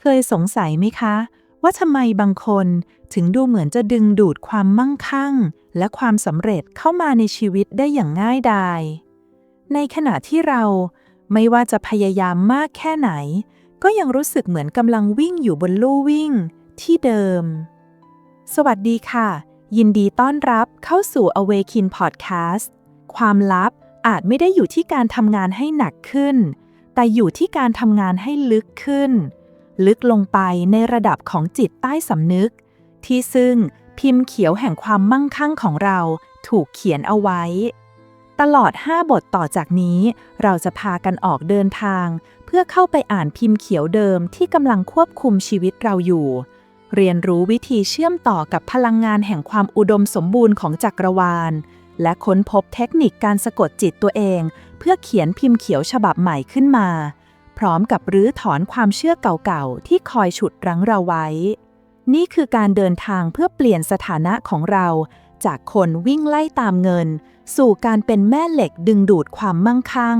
เคยสงสัยไหมคะ ว่าทำไมบางคนถึงดูเหมือนจะดึงดูดความมั่งคั่ง และความสำเร็จเข้ามาในชีวิตได้อย่างง่ายดายในขณะที่เราไม่ว่าจะพยายามมากแค่ไหน ก็ยังรู้สึกเหมือนกำลังวิ่งอยู่บนลู่วิ่ง ที่เดิม สวัสดีค่ะ ยินดีต้อนรับเข้าสู่ Awaken Podcast ความลับอาจไม่ได้อยู่ที่การทำงานให้หนักขึ้น แต่อยู่ที่การทำงานให้ลึกขึ้น ลึกลงไปในระดับของจิตใต้สำนึก ที่ซึ่งพิมพ์เขียวแห่งความมั่งคั่งของเราถูกเขียนเอาไว้ ตลอด 5 บทต่อจากนี้ เราจะพากันออกเดินทาง เพื่อเข้าไปอ่านพิมพ์เขียวเดิมที่กำลังควบคุมชีวิตเราอยู่ เรียนรู้วิธีเชื่อมต่อกับพลังงานแห่งความอุดมสมบูรณ์ของจักรวาล และค้นพบเทคนิคการสะกดจิตตัวเอง เพื่อเขียนพิมพ์เขียวฉบับใหม่ขึ้นมา พร้อมกับรื้อถอนความเชื่อเก่าๆ ที่คอยฉุดรั้งเราไว้ นี่คือการเดินทางเพื่อเปลี่ยนสถานะของเรา จากคนวิ่งไล่ตามเงิน สู่การเป็นแม่เหล็กดึงดูดความมั่งคั่ง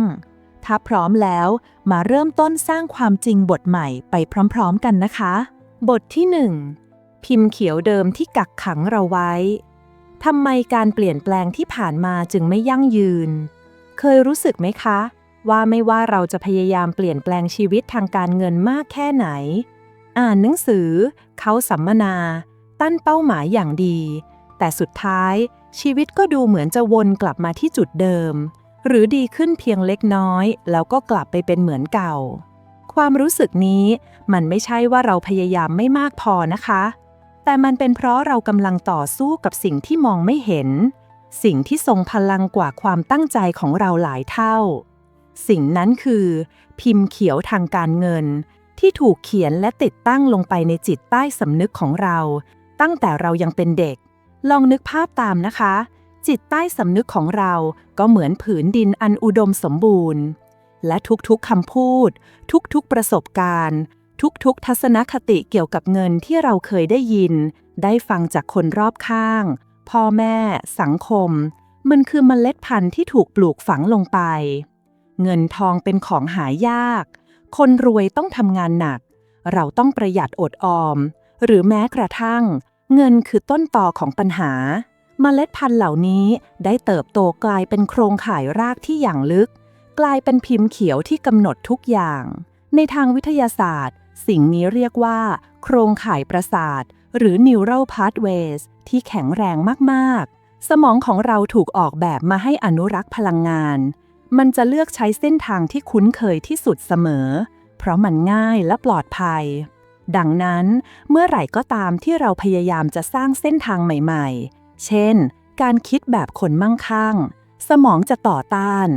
ถ้าพร้อมแล้วมาเริ่มต้นสร้างความจริงบทใหม่ไปพร้อมๆกันนะคะ บทที่ 1 พิมพ์เขียวเดิมที่กักขังเราไว้ทำไมการเปลี่ยนแปลงที่ผ่านมาจึงไม่ยั่งยืน เคยรู้สึกไหมคะ ว่าไม่ว่าเราจะพยายามเปลี่ยนแปลงชีวิตทางการเงินมากแค่ไหน อ่านหนังสือ เขาสัมมนา ตั้นเป้าหมายอย่างดี แต่สุดท้ายชีวิตก็ดูเหมือนจะวนกลับมาที่จุดเดิม หรือดีขึ้นเพียงเล็กน้อย แล้วก็กลับไปเป็นเหมือนเก่า ความรู้สึกนี้มันไม่ใช่ว่าเราพยายามไม่มากพอนะคะ แต่มันเป็นเพราะเรากำลังต่อสู้กับสิ่งที่มองไม่เห็น สิ่งที่ทรงพลังกว่าความตั้งใจของเราหลายเท่า สิ่งนั้นคือ พิมพ์เขียวทางการเงิน ที่ถูกเขียนและติดตั้งลงไปในจิตใต้สำนึกของเรา ตั้งแต่เรายังเป็นเด็ก ลองนึกภาพตามนะคะ จิตใต้สำนึกของเราก็เหมือนผืนดินอันอุดมสมบูรณ์ และทุกๆคำพูด ทุกๆประสบการณ์ ทุกๆ ทัศนคติเกี่ยวกับเงินที่เราเคยได้ยิน ได้ฟังจากคนรอบข้าง พ่อแม่ สังคม มันคือเมล็ดพันธุ์ที่ถูกปลูกฝังลงไป เงินทองเป็นของหายาก คนรวยต้องทำงานหนัก เราต้องประหยัดอดออม หรือแม้กระทั่ง เงินคือต้นต่อของปัญหา เมล็ดพันธุ์เหล่านี้ได้เติบโตกลายเป็นโครงข่ายรากที่อย่างลึก กลายเป็นพิมพ์เขียวที่กำหนดทุกอย่าง ในทางวิทยาศาสตร์ สิ่งนี้เรียกว่า โครงข่ายประสาท หรือ neural pathways ที่แข็งแรงมากๆ สมองของเราถูกออกแบบมาให้อนุรักษ์พลังงาน มันจะเลือกใช้เส้นทางที่คุ้นเคยที่สุดเสมอ เพราะมันง่ายและปลอดภัย ดังนั้นเมื่อไหร่ก็ตามที่เราพยายามจะสร้างเส้นทางใหม่ๆ เช่น การคิดแบบคนมั่งคั่ง สมองจะต่อต้าน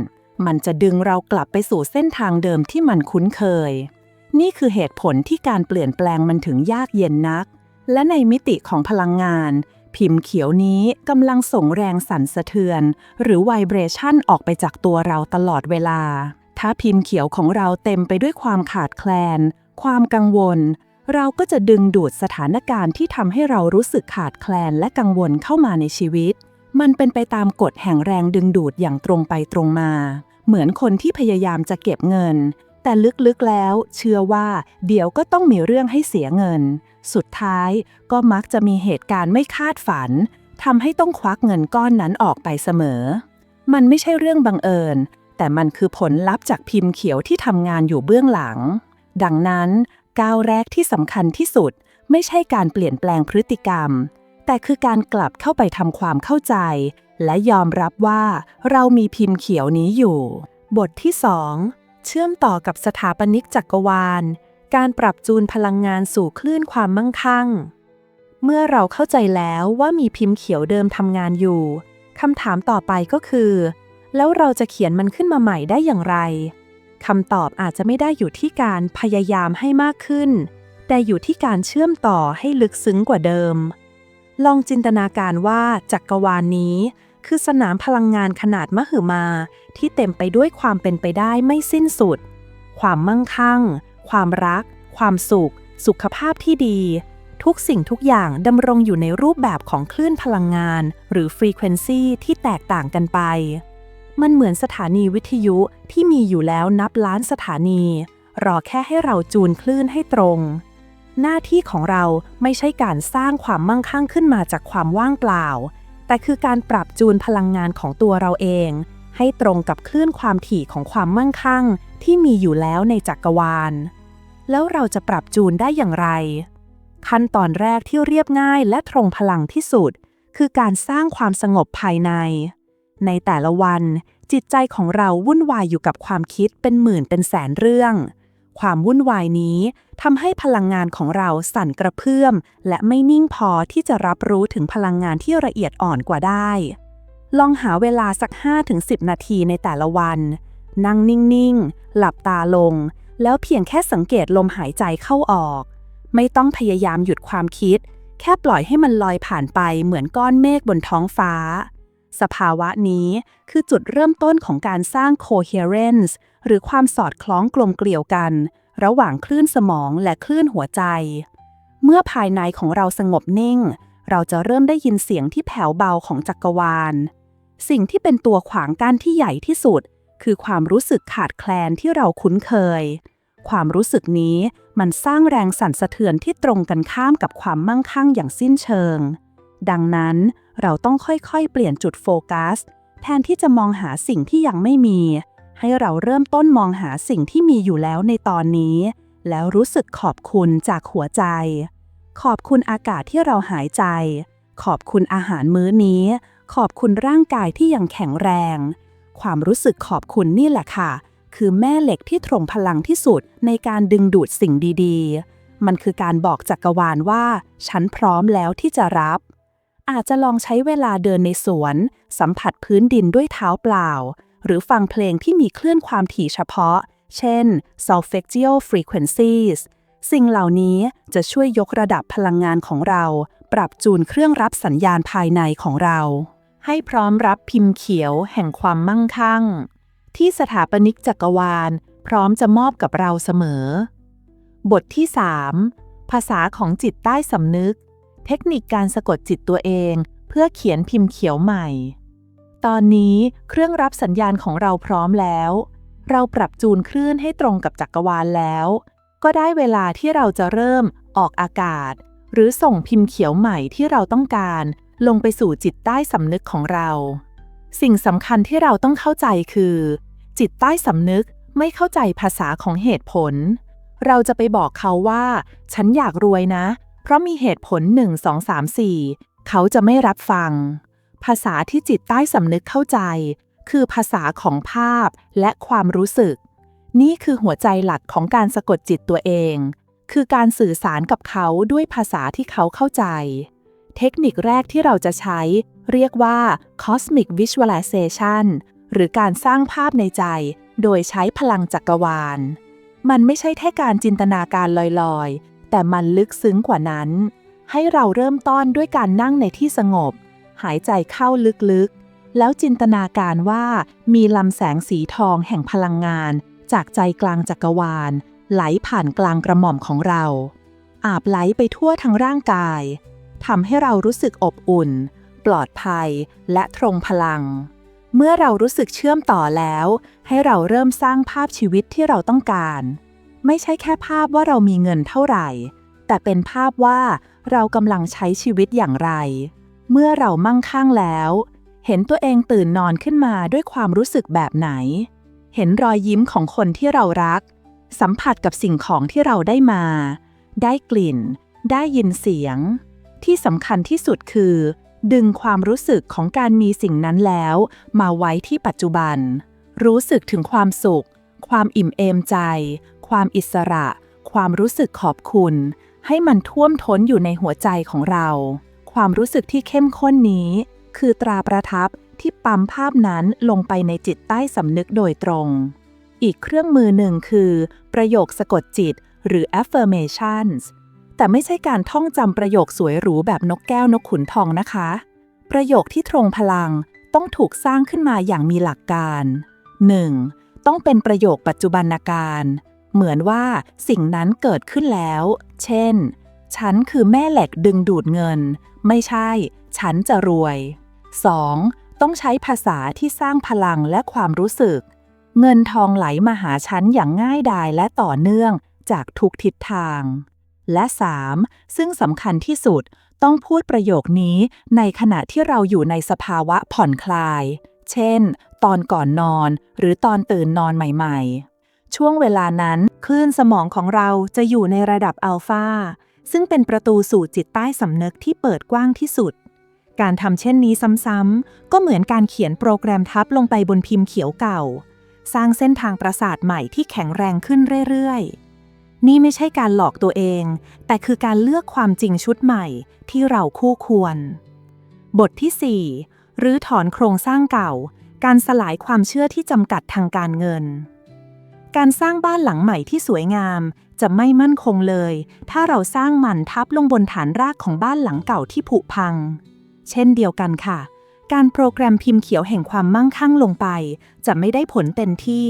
มันจะดึงเรากลับไปสู่เส้นทางเดิมที่มันคุ้นเคย นี่คือเหตุผลที่การเปลี่ยนแปลงมันถึงยากเย็นนัก และในมิติของพลังงาน พิมพ์เขียวนี้กำลังส่งแรงสั่นสะเทือน หรือไวเบรชั่นออกไปจากตัวเราตลอดเวลา ถ้าพิมพ์เขียวของเราเต็มไปด้วยความขาดแคลน ความกังวล เราก็จะดึงดูดสถานการณ์ที่ทำให้เรารู้สึกขาดแคลนและกังวลเข้ามาในชีวิต มันเป็นไปตามกฎแห่งแรงดึงดูดอย่างตรงไปตรงมา เหมือนคนที่พยายามจะเก็บเงิน แต่ลึกๆแล้ว เชื่อว่า เดี๋ยวก็ต้องมีเรื่องให้เสียเงิน สุดท้ายก็มักจะมีเหตุการณ์ไม่คาดฝันทำให้ต้องควักเงินก้อนนั้นออกไปเสมอ มันไม่ใช่เรื่องบังเอิญ แต่มันคือผลลัพธ์จากพิมพ์เขียวที่ทำงานอยู่เบื้องหลัง ดังนั้น ก้าวแรกที่สำคัญที่สุด ไม่ใช่การเปลี่ยนแปลงพฤติกรรม แต่คือการกลับเข้าไปทำความเข้าใจ และยอมรับว่าเรามีพิมพ์เขียวนี้อยู่ บทที่ 2 เชื่อมต่อกับสถาปนิกจักรวาล การปรับจูนพลังงานสู่คลื่นความมั่งคั่ง เมื่อเราเข้าใจแล้วว่ามีพิมพ์เขียวเดิมทำงานอยู่คำถามต่อไปก็คือ แล้วเราจะเขียนมันขึ้นมาใหม่ได้อย่างไรคำตอบอาจจะไม่ได้อยู่ที่การพยายามให้มากขึ้น แต่อยู่ที่การเชื่อมต่อให้ลึกซึ้งกว่าเดิม ลองจินตนาการว่าจักรวาลนนี้ คือสนามพลังงานขนาดมหึมา ที่เต็มไปด้วยความเป็นไปได้ไม่สิ้นสุด ความมั่งคั่ง ความรัก ความสุข สุขภาพที่ดี ทุกสิ่งทุกอย่างดำรงอยู่ในรูปแบบของคลื่นพลังงาน หรือฟรีเควนซีที่แตกต่างกันไป มันเหมือนสถานีวิทยุที่มีอยู่แล้วนับล้านสถานี รอแค่ให้เราจูนคลื่นให้ตรง หน้าที่ของเราไม่ใช่การสร้างความมั่งคั่งขึ้นมาจากความว่างเปล่า แต่คือการปรับจูนพลังงานของตัวเราเอง ให้ตรงกับคลื่นความถี่ของความมั่งคั่ง ที่มีอยู่แล้วในจักรวาล แล้วเราจะปรับจูนได้อย่างไร ขั้นตอนแรกที่เรียบง่ายและตรงพลังที่สุด คือการสร้างความสงบภายใน ในแต่ละวัน จิตใจของเราวุ่นวายอยู่กับความคิดเป็นหมื่นเป็นแสนเรื่อง ความวุ่นวายนี้ทำให้พลังงานของเราสั่นกระเพื่อม และไม่นิ่งพอที่จะรับรู้ถึงพลังงานที่ละเอียดอ่อนกว่าได้ ลองหาเวลาสัก 5-10 นาทีในแต่ละวัน นั่งนิ่ง ๆ หลับตาลง แล้วเพียงแค่สังเกตลมหายใจเข้าออก ไม่ต้องพยายามหยุดความคิด แค่ปล่อยให้มันลอยผ่านไปเหมือนก้อนเมฆบนท้องฟ้า สภาวะนี้คือจุดเริ่มต้นของการสร้าง coherence หรือความสอดคล้องกลมเกลียวกัน ระหว่างคลื่นสมองและคลื่นหัวใจ เมื่อภายในของเราสงบนิ่งเราจะเริ่มได้ยินเสียงที่แผ่วเบาของจักรวาล สิ่งที่เป็นตัวขวางกั้นที่ใหญ่ที่สุด คือความรู้สึกขาดแคลนที่เราคุ้นเคย ความรู้สึกนี้มันสร้างแรงสั่นสะเทือนที่ตรงกันข้ามกับความมั่งคั่งอย่างสิ้นเชิง ดังนั้นเราต้องค่อยๆ เปลี่ยนจุดโฟกัส แทนที่จะมองหาสิ่งที่ยังไม่มี ให้เราเริ่มต้นมองหาสิ่งที่มีอยู่แล้วในตอนนี้ แล้วรู้สึกขอบคุณจากหัวใจ ขอบคุณอากาศที่เราหายใจ ขอบคุณอาหารมื้อนี้ ขอบคุณร่างกายที่ยังแข็งแรง ความรู้สึกขอบคุณนี่แหละค่ะ คือแม่เหล็กที่ตรงพลังที่สุดในการดึงดูดสิ่งดีๆ มันคือการบอกจักรวาลว่า ฉันพร้อมแล้วที่จะรับ อาจจะลองใช้เวลาเดินในสวน สัมผัสพื้นดินด้วยเท้าเปล่า หรือฟังเพลงที่มีคลื่นความถี่เฉพาะ เช่น solfeggio frequencies สิ่งเหล่านี้จะช่วยยกระดับพลังงานของเรา ปรับจูนเครื่องรับสัญญาณภายในของเรา ให้พร้อมรับพิมพ์เขียวแห่งความมั่งคั่ง ที่สถาปนิกจักรวาลพร้อมจะมอบกับเราเสมอ บทที่ 3 ภาษาของจิตใต้สำนึก เทคนิคการสะกดจิตตัวเองเพื่อเขียนพิมพ์เขียวใหม่ ตอนนี้เครื่องรับสัญญาณของเราพร้อมแล้ว เราปรับจูนคลื่นให้ตรงกับจักรวาลแล้ว ก็ได้เวลาที่เราจะเริ่มออกอากาศ หรือส่งพิมพ์เขียวใหม่ที่เราต้องการ ลงไปสู่จิตใต้สำนึกของเรา สิ่งสำคัญที่เราต้องเข้าใจคือ จิตใต้สำนึกไม่เข้าใจภาษาของเหตุผล เราจะไปบอกเขาว่า ฉันอยากรวยนะ เพราะมีเหตุผล 1 2 3 4 เขาจะไม่รับฟัง ภาษาที่จิตใต้สำนึกเข้าใจ คือภาษาของภาพและความรู้สึก นี่คือหัวใจหลักของการสะกดจิตตัวเอง คือการสื่อสารกับเขาด้วยภาษาที่เขาเข้าใจ เทคนิคแรกที่เราจะใช้ เรียกว่า cosmic visualization หรือการสร้างภาพในใจ โดยใช้พลังจักรวาล มันไม่ใช่แค่การจินตนาการลอยๆ แต่มันลึกซึ้งกว่านั้น ให้เราเริ่มต้นด้วยการนั่งในที่สงบ หายใจเข้าลึกๆ แล้วจินตนาการว่ามีลำแสงสีทองแห่งพลังงาน จากใจกลางจักรวาล ไหลผ่านกลางกระหม่อมของเรา อาบไหลไปทั่วทั้งร่างกาย ทำให้เรารู้สึกอบอุ่น ปลอดภัย และตรงพลัง เมื่อเรารู้สึกเชื่อมต่อแล้ว ให้เราเริ่มสร้างภาพชีวิตที่เราต้องการ ไม่ใช่แค่ภาพว่าเรามีเงินเท่าไหร่ แต่เป็นภาพว่าเรากำลังใช้ชีวิตอย่างไร เมื่อเรามั่งคั่งแล้ว เห็นตัวเองตื่นนอนขึ้นมาด้วยความรู้สึกแบบไหน เห็นรอยยิ้มของคนที่เรารัก สัมผัสกับสิ่งของที่เราได้มา ได้กลิ่น ได้ยินเสียง ที่สำคัญที่สุดคือ ดึงความรู้สึกของการมีสิ่งนั้นแล้ว มาไว้ที่ปัจจุบัน รู้สึกถึงความสุข ความอิ่มเอมใจ ความอิสระ ความรู้สึกขอบคุณ ให้มันท่วมท้นอยู่ในหัวใจของเรา ความรู้สึกที่เข้มข้นนี้ คือตราประทับที่ปั๊มภาพนั้นลงไปในจิตใต้สำนึกโดยตรง อีกเครื่องมือหนึ่งคือ ประโยคสะกดจิตหรือ affirmations แต่ไม่ใช่การท่องจำประโยคสวยหรูแบบนกแก้วนกขุนทองนะคะ ประโยคที่ตรงพลังต้องถูกสร้างขึ้นมาอย่างมีหลักการ 1. ต้องเป็นประโยคปัจจุบันการ เหมือนว่าสิ่งนั้นเกิดขึ้นแล้ว เช่น ฉันคือแม่เหล็กดึงดูดเงิน ไม่ใช่ ฉันจะรวย 2. ต้องใช้ภาษาที่สร้างพลังและความรู้สึก เงินทองไหลมาหาฉันอย่างง่ายดายและต่อเนื่องจากทุกทิศทาง และ 3. ซึ่งสำคัญที่สุด ต้องพูดประโยคนี้ในขณะที่เราอยู่ในสภาวะผ่อนคลาย เช่น ตอนก่อนนอน หรือตอนตื่นนอนใหม่ๆ ช่วงเวลานั้น คลื่นสมองของเราจะอยู่ในระดับอัลฟาซึ่งเป็นประตูสู่จิตใต้สำนึกที่เปิดกว้างที่สุด การทำเช่นนี้ซ้ำๆ ก็เหมือนการเขียนโปรแกรมทับลงไปบนพิมพ์เขียวเก่า สร้างเส้นทางประสาทใหม่ที่แข็งแรงขึ้นเรื่อยๆ นี่ไม่ใช่การหลอกตัวเอง แต่คือการเลือกความจริงชุดใหม่ที่เราคู่ควร บทที่ 4 หรือถอนโครงสร้างเก่า การสลายความเชื่อที่จำกัดทางการเงิน การสร้างบ้านหลังใหม่ที่สวยงาม จะไม่มั่นคงเลย ถ้าเราสร้างมันทับลงบนฐานรากของบ้านหลังเก่าที่ผุพัง เช่นเดียวกันค่ะ การโปรแกรมพิมพ์เขียวแห่งความมั่งคั่งลงไป จะไม่ได้ผลเต็มที่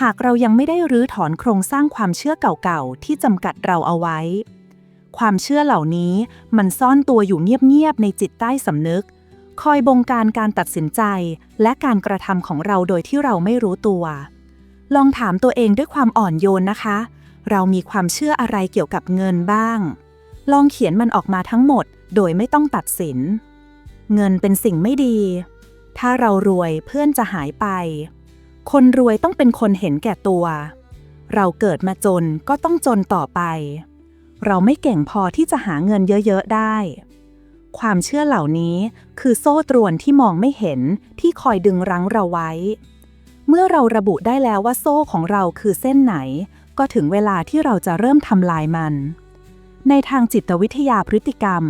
หากเรายังไม่ได้รื้อถอนโครงสร้างความเชื่อเก่าๆ ที่จำกัดเราเอาไว้ ความเชื่อเหล่านี้มันซ่อนตัวอยู่เงียบๆในจิตใต้สำนึก คอยบงการการตัดสินใจ และการกระทำของเราโดยที่เราไม่รู้ตัว ลองถามตัวเองด้วยความอ่อนโยนนะคะ เรามีความเชื่ออะไรเกี่ยวกับเงินบ้าง ลองเขียนมันออกมาทั้งหมด โดยไม่ต้องตัดสิน เงินเป็นสิ่งไม่ดี ถ้าเรารวยเพื่อนจะหายไป คนรวยต้องเป็นคนเห็นแก่ตัว เราเกิดมาจนก็ต้องจนต่อไป เราไม่เก่งพอที่จะหาเงินเยอะๆได้ ความเชื่อเหล่านี้คือโซ่ตรวนที่มองไม่เห็นที่คอยดึงรั้งเราไว้ เมื่อเราระบุได้แล้วว่าโซ่ของเราคือเส้นไหน ก็ถึงเวลาที่เราจะเริ่มทำลายมัน ในทางจิตวิทยาพฤติกรรม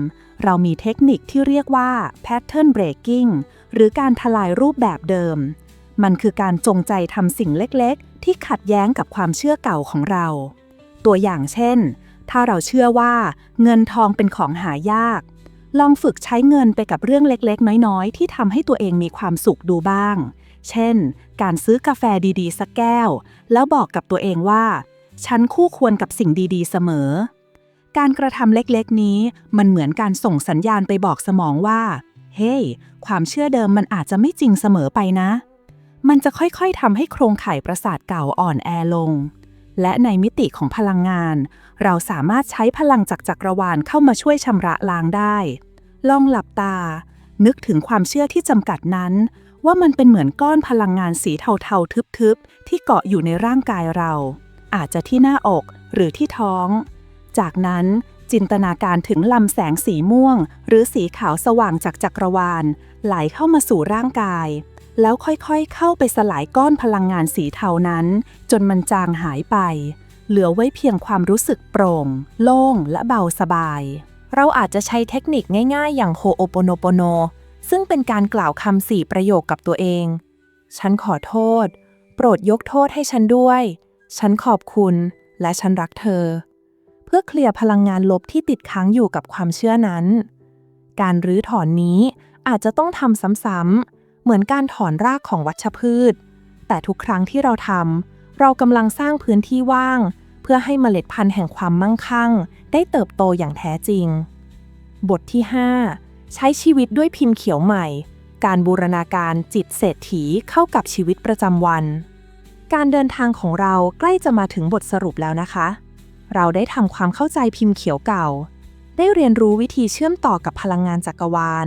เรามีเทคนิคที่เรียกว่า pattern breaking หรือการทลายรูปแบบเดิม มันคือการจงใจทำสิ่งเล็กๆ ที่ขัดแย้งกับความเชื่อเก่าของเรา ตัวอย่างเช่น ถ้าเราเชื่อว่าเงินทองเป็นของหายาก ลองฝึกใช้เงินไปกับเรื่องเล็กๆ น้อยๆ ที่ทำให้ตัวเองมีความสุขดูบ้าง เช่น การซื้อกาแฟดีๆ สักแก้ว แล้วบอกกับตัวเองว่า ฉันคู่ควรกับสิ่งดีๆ เสมอ การกระทำเล็กๆ นี้ มันเหมือนการส่งสัญญาณไปบอกสมองว่า เฮ้ hey, ความเชื่อเดิมมันอาจจะไม่จริงเสมอไปนะ มันจะค่อยๆทำให้โครงข่ายประสาทเก่าอ่อนแอลง และในมิติของพลังงาน เราสามารถใช้พลังจากจักรวาลเข้ามาช่วยชำระล้างได้ ลองหลับตา นึกถึงความเชื่อที่จำกัดนั้น ว่ามันเป็นเหมือนก้อนพลังงานสีเทาๆทึบๆที่เกาะอยู่ในร่างกายเรา อาจจะที่หน้าอกหรือที่ท้อง จากนั้นจินตนาการถึงลำแสงสีม่วง หรือสีขาวสว่างจากจักรวาล ไหลเข้ามาสู่ร่างกาย แล้วค่อยๆเข้าไปสลายก้อนพลังงานสีเทานั้น จนมันจางหายไป เหลือไว้เพียงความรู้สึกโปร่ง โล่งและเบาสบาย เราอาจจะใช้เทคนิคง่ายๆ อย่างโฮโอโปโนโปโน ซึ่งเป็นการกล่าวคำสี่ประโยคกับตัวเอง ฉันขอโทษ โปรดยกโทษให้ฉันด้วย ฉันขอบคุณ และฉันรักเธอ พื่อเคลียร์พลังงานลบที่ติดค้างอยู่กับความเชื่อนั้น การรื้อถอนนี้อาจจะต้องทำซ้ำๆ เหมือนการถอนรากของวัชพืช แต่ทุกครั้งที่เราทำ เรากำลังสร้างพื้นที่ว่าง เพื่อให้เมล็ดพันธุ์แห่งความมั่งคั่ง ได้เติบโตอย่างแท้จริง บทที่ 5 ใช้ชีวิตด้วยพิมพ์เขียวใหม่ การบูรณาการจิตเศรษฐีเข้ากับชีวิตประจำวัน การเดินทางของเราใกล้จะมาถึงบทสรุปแล้วนะคะ เราได้ทำความเข้าใจพิมพ์เขียวเก่า ได้เรียนรู้วิธีเชื่อมต่อกับพลังงานจักรวาล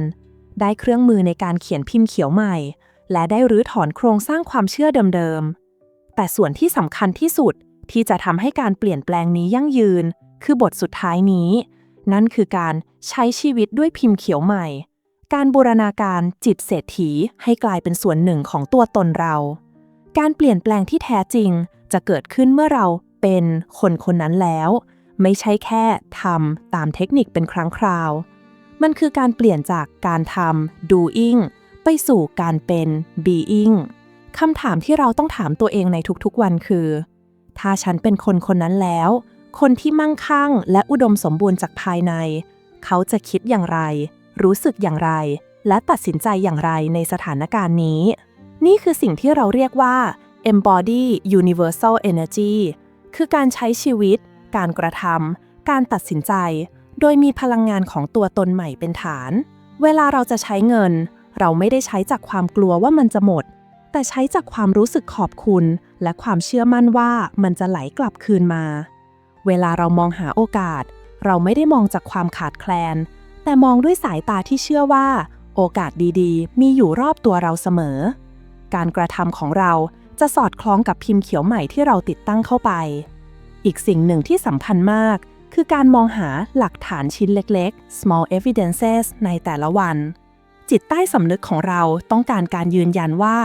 ได้เครื่องมือในการเขียนพิมพ์เขียวใหม่ และได้รื้อถอนโครงสร้างความเชื่อเดิมๆ แต่ส่วนที่สำคัญที่สุดที่จะทำให้การเปลี่ยนแปลงนี้ยั่งยืน คือบทสุดท้ายนี้ นั่นคือการใช้ชีวิตด้วยพิมพ์เขียวใหม่ การบูรณาการจิตเศรษฐีให้กลายเป็นส่วนหนึ่งของตัวตนเรา การเปลี่ยนแปลงที่แท้จริงจะเกิดขึ้นเมื่อเรา เป็นคนคนนั้นแล้ว ไม่ใช่แค่ทำตามเทคนิคเป็นครั้งคราว มันคือการเปลี่ยนจากการทำ doing ไปสู่การเป็น being คำถามที่เราต้องถามตัวเองในทุกๆวันคือ ถ้าฉันเป็นคนคนนั้นแล้ว คนที่มั่งคั่งและอุดมสมบูรณ์จากภายใน เขาจะคิดอย่างไร รู้สึกอย่างไร และตัดสินใจอย่างไรในสถานการณ์นี้ นี่คือสิ่งที่เราเรียกว่า embody universal energy คือการใช้ชีวิต การกระทำการตัดสินใจ โดยมีพลังงานของตัวตนใหม่เป็นฐาน เวลาเราจะใช้เงิน เราไม่ได้ใช้จากความกลัวว่ามันจะหมด แต่ใช้จากความรู้สึกขอบคุณ และความเชื่อมั่นว่ามันจะไหลกลับคืนมา เวลาเรามองหาโอกาส เราไม่ได้มองจากความขาดแคลน แต่มองด้วยสายตาที่เชื่อว่า โอกาสดีๆ มีอยู่รอบตัวเราเสมอ การกระทำของเรา จะสอดคล้องกับพิมพ์เขียวใหม่ที่เราติดตั้งเข้าไป อีกสิ่งหนึ่งที่สำคัญมาก คือการมองหาหลักฐานชิ้นเล็กๆ small evidences ในแต่ละวัน จิตใต้สำนึกของเราต้องการการยืนยันว่า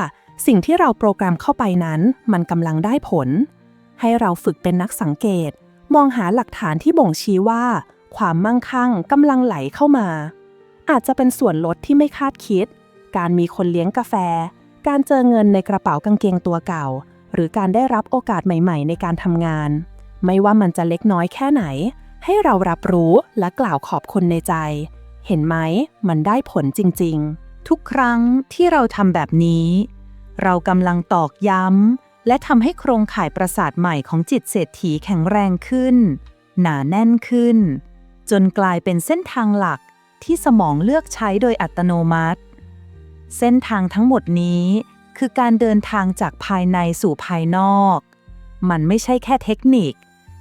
สิ่งที่เราโปรแกรมเข้าไปนั้น มันกำลังได้ผล ให้เราฝึกเป็นนักสังเกต มองหาหลักฐานที่บ่งชี้ว่า ความมั่งคั่งกำลังไหลเข้ามา อาจจะเป็นส่วนลดที่ไม่คาดคิด การมีคนเลี้ยงกาแฟ การเจอเงินในกระเป๋ากางเกงตัวเก่า หรือการได้รับโอกาสใหม่ ๆ ในการทำงาน ไม่ว่ามันจะเล็กน้อยแค่ไหน ให้เรารับรู้และกล่าวขอบคุณในใจ เห็นไหม มันได้ผลจริง ๆ ทุกครั้งที่เราทำแบบนี้ เรากำลังตอกย้ำและทำให้โครงข่ายประสาทใหม่ของจิตเศรษฐีแข็งแรงขึ้น หนาแน่นขึ้น จนกลายเป็นเส้นทางหลักที่สมองเลือกใช้โดยอัตโนมัติ เส้นทางทั้งหมดนี้คือการเดินทางจากภายในสู่ภายนอก มันไม่ใช่แค่เทคนิค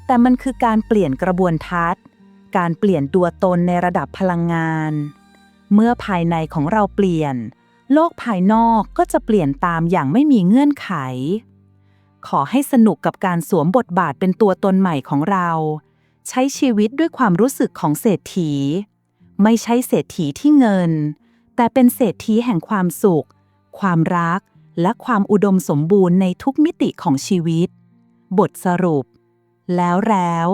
แต่มันคือการเปลี่ยนกระบวนทัศน์ การเปลี่ยนตัวตนในระดับพลังงาน เมื่อภายในของเราเปลี่ยน โลกภายนอกก็จะเปลี่ยนตามอย่างไม่มีเงื่อนไข ขอให้สนุกกับการสวมบทบาทเป็นตัวตนใหม่ของเรา ใช้ชีวิตด้วยความรู้สึกของเศรษฐี ไม่ใช่เศรษฐีที่เงิน แต่เป็นเศรษฐีแห่งความสุข ความรัก และความอุดมสมบูรณ์ในทุกมิติของชีวิต บทสรุป แล้วแล้ว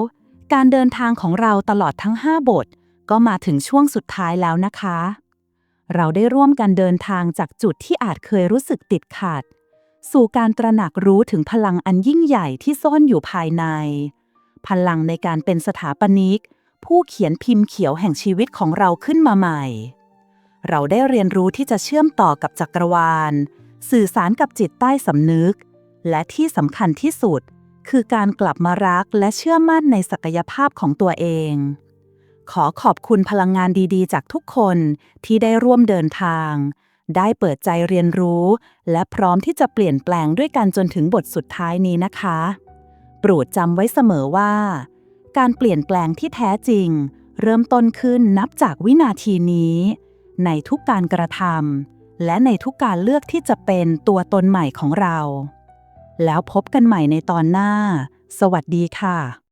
การเดินทางของเราตลอดทั้ง 5 บท ก็มาถึงช่วงสุดท้ายแล้วนะคะ เราได้ร่วมกันเดินทางจากจุดที่อาจเคยรู้สึกติดขัด สู่การตระหนักรู้ถึงพลังอันยิ่งใหญ่ที่ซ่อนอยู่ภายใน พลังในการเป็นสถาปนิก ผู้เขียนพิมพ์เขียวแห่งชีวิตของเราขึ้นมาใหม่ เราได้เรียนรู้ที่จะเชื่อมต่อกับจักรวาล สื่อสารกับจิตใต้สำนึก และที่สำคัญที่สุด คือการกลับมารักและเชื่อมั่นในศักยภาพของตัวเอง ขอขอบคุณพลังงานดีๆ จากทุกคนที่ได้ร่วมเดินทาง ได้เปิดใจเรียนรู้ และพร้อมที่จะเปลี่ยนแปลงด้วยกันจนถึงบทสุดท้ายนี้นะคะ โปรดจำไว้เสมอว่า การเปลี่ยนแปลงที่แท้จริง เริ่มต้นขึ้นนับจากวินาทีนี้ ในทุกการกระทำและในทุกการเลือกที่จะเป็นตัวตนใหม่ของเรา แล้วพบกันใหม่ในตอนหน้า สวัสดีค่ะ